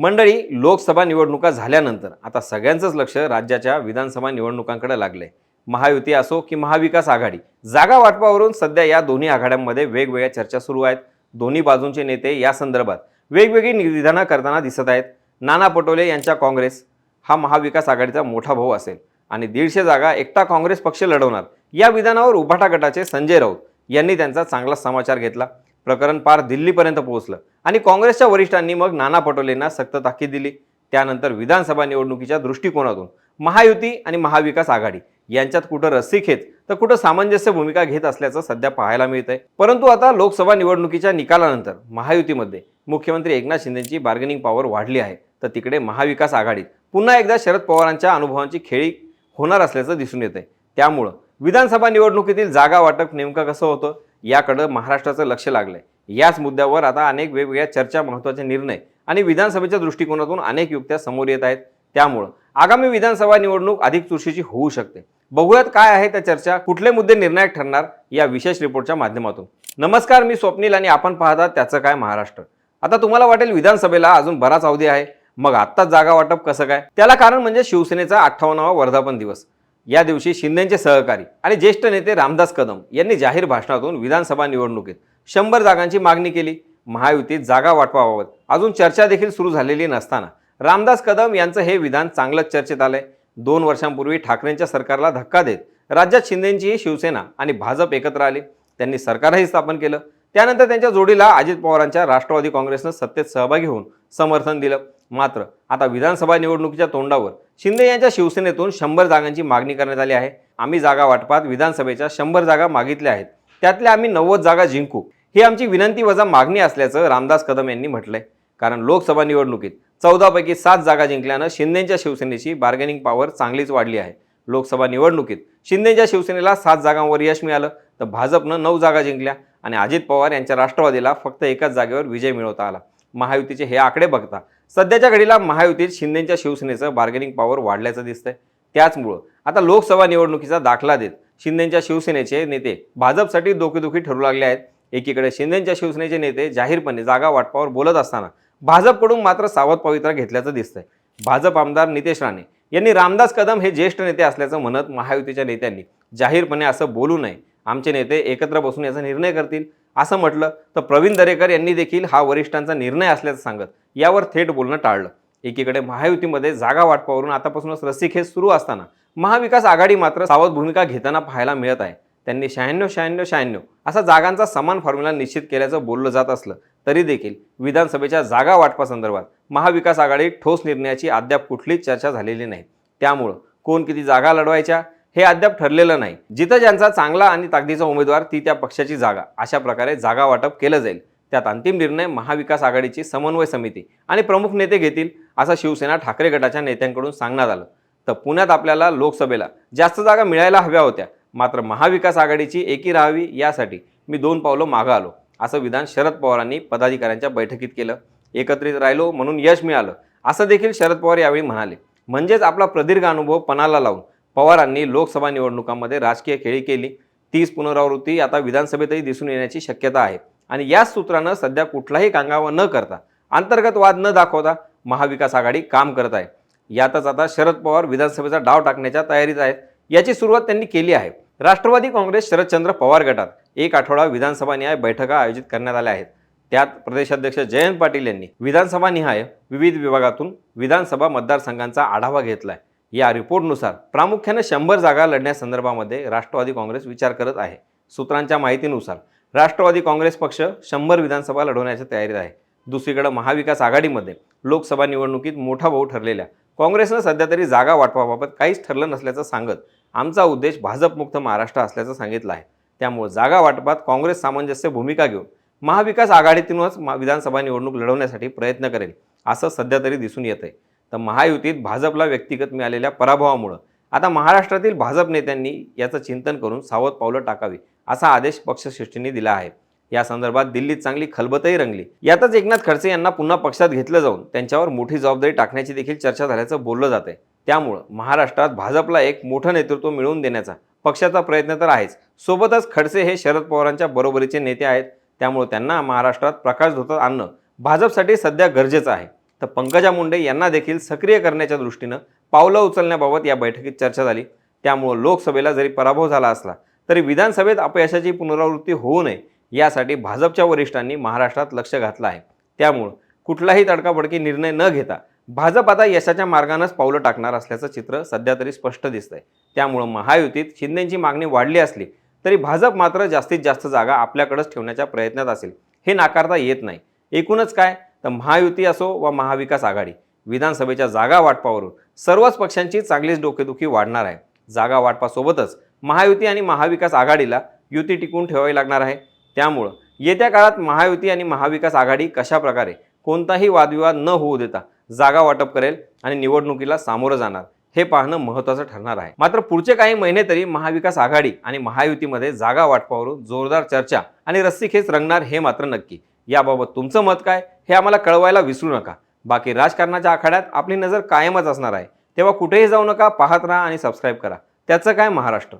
मंडळी लोकसभा निवडणुका झाल्यानंतर आता सगळ्यांचंच लक्ष राज्याच्या विधानसभा निवडणुकांकडे आहे महायुती असो की महाविकास आघाडी जागा वाटपावरून सध्या या दोन्ही आघाड्यांमध्ये वेगवेगळ्या चर्चा सुरू आहेत. दोन्ही बाजूंचे नेते या संदर्भात वेगवेगळी विधानं करताना दिसत आहेत. नाना पटोले यांच्या काँग्रेस हा महाविकास आघाडीचा मोठा भाऊ असेल आणि दीडशे जागा एकटा काँग्रेस पक्ष लढवणार या विधानावर उभाटा गटाचे संजय राऊत यांनी त्यांचा चांगला समाचार घेतला. प्रकरण पार दिल्लीपर्यंत पोहोचलं. आणि काँग्रेसच्या वरिष्ठांनी मग नाना पटोलेंना सक्त ताकीद दिली. त्यानंतर विधानसभा निवडणुकीच्या दृष्टिकोनातून महायुती आणि महाविकास आघाडी यांच्यात कुठं रस्सीखेच तर कुठं सामंजस्य भूमिका घेत असल्याचं सध्या पाहायला मिळतंय. परंतु आता लोकसभा निवडणुकीच्या निकालानंतर महायुतीमध्ये मुख्यमंत्री एकनाथ शिंदेची बार्गेनिंग पॉवर वाढली आहे. तर तिकडे महाविकास आघाडीत पुन्हा एकदा शरद पवारांच्या अनुभवांची खेळी होणार असल्याचं दिसून येतंय. त्यामुळं विधानसभा निवडणुकीतील जागा वाटप नेमकं कसं होतं? याकडं महाराष्ट्राचं लक्ष लागलंय. याच मुद्द्यावर आता अनेक वेगवेगळ्या चर्चा महत्त्वाचे निर्णय आणि विधानसभेच्या दृष्टिकोनातून अनेक युक्त्या समोर येत आहेत. त्यामुळं आगामी विधानसभा निवडणूक अधिक चुरशीची होऊ शकते. बघूयात काय आहे त्या चर्चा. कुठले मुद्दे निर्णायक ठरणार या विशेष रिपोर्टच्या माध्यमातून. नमस्कार मी स्वप्नील आणि आपण पाहता त्याचं काय महाराष्ट्र. आता तुम्हाला वाटेल विधानसभेला अजून बराच अवधी आहे. मग आत्ताच जागा वाटप कसं काय? त्याला कारण म्हणजे शिवसेनेचा अठ्ठावन्नावा वर्धापन दिवस. या दिवशी शिंदेचे सहकारी आणि ज्येष्ठ नेते रामदास कदम यांनी जाहीर भाषणातून विधानसभा निवडणुकीत शंभर जागांची मागणी केली. महायुतीत जागा वाटपाबाबत अजून चर्चा देखील सुरू झालेली नसताना रामदास कदम यांचं हे विधान चांगलंच चर्चेत आलंय. दोन वर्षांपूर्वी ठाकरेंच्या सरकारला धक्का देत राज्यात शिंदेंचीही शिवसेना आणि भाजप एकत्र आली. त्यांनी सरकारही स्थापन केलं. त्यानंतर त्यांच्या जोडीला अजित पवारांच्या राष्ट्रवादी काँग्रेसनं सत्तेत सहभागी होऊन समर्थन दिलं. मात्र आता विधानसभा निवडणुकीच्या तोंडावर शिंदे यांच्या शिवसेनेतून शंभर जागांची मागणी करण्यात आली आहे. आम्ही जागा वाटपात विधानसभेच्या शंभर जागा मागितल्या आहेत. त्यातल्या आम्ही नव्वद जागा जिंकू. ही आमची विनंती वजा मागणी असल्याचं रामदास कदम यांनी म्हटलंय. कारण लोकसभा निवडणुकीत चौदापैकी सात जागा जिंकल्यानं शिंदेच्या शिवसेनेची बार्गेनिंग पॉवर चांगलीच वाढली आहे. लोकसभा निवडणुकीत शिंदेच्या शिवसेनेला सात जागांवर यश मिळालं तर भाजपनं नऊ जागा जिंकल्या आणि अजित पवार यांच्या राष्ट्रवादीला फक्त एकाच जागेवर विजय मिळवता आला. महायुतीचे हे आकडे बघता सध्याच्या घडीला महायुतीत शिंदेच्या शिवसेनेचं बार्गेनिंग पॉवर वाढल्याचं दिसतंय. त्याचमुळं आता लोकसभा निवडणुकीचा दाखला देत शिंदेच्या शिवसेनेचे नेते भाजपसाठी डोकेदुखी ठरू लागले आहेत. एकीकडे शिंदेच्या शिवसेनेचे नेते जाहीरपणे जागा वाटपावर बोलत असताना भाजपकडून मात्र सावध पवित्रा घेतल्याचं दिसतंय. भाजप आमदार नितेश राणे यांनी रामदास कदम हे ज्येष्ठ नेते असल्याचं म्हणत महायुतीच्या नेत्यांनी जाहीरपणे असं बोलू नये. आमचे नेते एकत्र बसून याचा निर्णय करतील. असं म्हटलं तर प्रवीण दरेकर यांनी देखील हा वरिष्ठांचा निर्णय असल्याचं सांगत यावर थेट बोलणं टाळलं. एकीकडे महायुतीमध्ये जागा वाटपावरून आतापासूनच रस्सीखेच सुरू असताना महाविकास आघाडी मात्र सावध भूमिका घेताना पाहायला मिळत आहे. त्यांनी शहाण्णव शहाण्णव शहाण्णव असा जागांचा समान फॉर्म्युला निश्चित केल्याचं बोललं जात असलं तरी देखील विधानसभेच्या जागा वाटपासंदर्भात महाविकास आघाडी ठोस निर्णयाची अद्याप कुठलीच चर्चा झालेली नाही. त्यामुळं कोण किती जागा लढवायच्या हे अद्याप ठरलेलं नाही. जिथं ज्यांचा चांगला आणि ताकदीचा उमेदवार ती त्या पक्षाची जागा. अशा प्रकारे जागा वाटप केलं जाईल. त्यात अंतिम निर्णय महाविकास आघाडीची समन्वय समिती आणि प्रमुख नेते घेतील असं शिवसेना ठाकरे गटाच्या नेत्यांकडून सांगण्यात आलं. तर पुण्यात आपल्याला लोकसभेला जास्त जागा मिळायला हव्या होत्या. मात्र महाविकास आघाडीची एकी राहावी यासाठी मी दोन पावलं मागं आलो असं विधान शरद पवारांनी पदाधिकाऱ्यांच्या बैठकीत केलं. एकत्रित राहिलो म्हणून यश मिळालं असं देखील शरद पवार यावेळी म्हणाले. म्हणजेच आपला प्रदीर्घ अनुभव पणाला लावून. पवारांनी लोकसभा निवडणुकांमध्ये राजकीय खेळी केली. तीच पुनरावृत्ती आता विधानसभेतही दिसून येण्याची शक्यता आहे. आणि याच सूत्रानं सध्या कुठलाही कांगावा न करता अंतर्गत वाद न दाखवता महाविकास आघाडी काम करत आहे. यातच आता शरद पवार विधानसभेचा डाव टाकण्याच्या तयारीत आहेत. याची सुरुवात त्यांनी केली आहे. राष्ट्रवादी काँग्रेस शरदचंद्र पवार गटात एक आठवडा विधानसभा निहाय बैठका आयोजित करण्यात आल्या आहेत. त्यात प्रदेशाध्यक्ष जयंत पाटील यांनी विधानसभा निहाय विविध विभागातून विधानसभा मतदारसंघांचा आढावा घेतला आहे या रिपोर्टनुसार प्रामुख्याने शंभर जागा लढण्यासंदर्भामध्ये राष्ट्रवादी काँग्रेस विचार करत आहे. सूत्रांच्या माहितीनुसार राष्ट्रवादी काँग्रेस पक्ष शंभर विधानसभा लढवण्याच्या तयारीत आहे. दुसरीकडे महाविकास आघाडीमध्ये लोकसभा निवडणुकीत मोठा भाऊ ठरलेल्या काँग्रेसनं सध्या तरी जागा वाटपाबाबत काहीच ठरलं नसल्याचं सांगत आमचा उद्देश भाजपमुक्त महाराष्ट्र असल्याचं सांगितलं आहे. त्यामुळे जागा वाटपात काँग्रेस सामंजस्य भूमिका घेऊन महाविकास आघाडीतूनच विधानसभा निवडणूक लढवण्यासाठी प्रयत्न करेल असं सध्या तरी दिसून येत आहे तर महायुतीत भाजपला व्यक्तिगत मिळालेल्या पराभवामुळं. आता महाराष्ट्रातील भाजप नेत्यांनी याचं चिंतन करून सावध पावलं टाकावी असा आदेश पक्षश्रेष्ठींनी दिला आहे. या संदर्भात दिल्लीत चांगली खलबतही रंगली. यातच एकनाथ खडसे यांना पुन्हा पक्षात घेतलं जाऊन त्यांच्यावर मोठी जबाबदारी टाकण्याची देखील चर्चा झाल्याचं बोललं जात आहे त्यामुळं महाराष्ट्रात भाजपला एक मोठं नेतृत्व मिळवून देण्याचा पक्षाचा प्रयत्न तर आहेच. सोबतच खडसे हे शरद पवारांच्या बरोबरीचे नेते आहेत. त्यामुळे त्यांना महाराष्ट्रात प्रकाश धोतात आणणं भाजपसाठी सध्या गरजेचं आहे. तर पंकजा मुंडे यांना देखील सक्रिय करण्याच्या दृष्टीनं पावलं उचलण्याबाबत या बैठकीत चर्चा झाली. त्यामुळं लोकसभेला जरी पराभव झाला असला तरी विधानसभेत अपयशाची पुनरावृत्ती होऊ नये यासाठी भाजपच्या वरिष्ठांनी महाराष्ट्रात लक्ष घातलं आहे. त्यामुळं कुठलाही तडकाफडकी निर्णय न घेता भाजप आता यशाच्या मार्गानंच पावलं टाकणार असल्याचं चित्र सध्या तरी स्पष्ट दिसतंय. त्यामुळं महायुतीत शिंदेची मागणी वाढली असली तरी भाजप मात्र जास्तीत जास्त जागा आपल्याकडेच ठेवण्याच्या प्रयत्नात असेल. हे नाकारता येत नाही. एकूणच काय? तर महायुती असो वा महाविकास आघाडी विधानसभेच्या जागा वाटपावरून सर्वच पक्षांची चांगलीच डोकेदुखी वाढणार आहे. जागा वाटपासोबतच महायुती आणि महाविकास आघाडीला युती टिकून ठेवावी लागणार आहे. त्यामुळं येत्या काळात महायुती आणि महाविकास आघाडी कशा प्रकारे कोणताही वादविवाद न होऊ देता जागा वाटप करेल आणि निवडणुकीला सामोरं जाणार हे पाहणं महत्त्वाचं ठरणार आहे. मात्र पुढचे काही महिने तरी महाविकास आघाडी आणि महायुतीमध्ये जागा वाटपावरून जोरदार चर्चा आणि रस्सीखेच रंगणार हे मात्र नक्की. याबाबत तुमचं मत काय? हे आम्हाला कळवायला विसरू नका. बाकी राजकारणाच्या आखाड्यात आपली नजर कायमच असणार आहे. तेव्हा कुठेही जाऊ नका पाहत राहा आणि सबस्क्राईब करा. त्याचं काय महाराष्ट्र?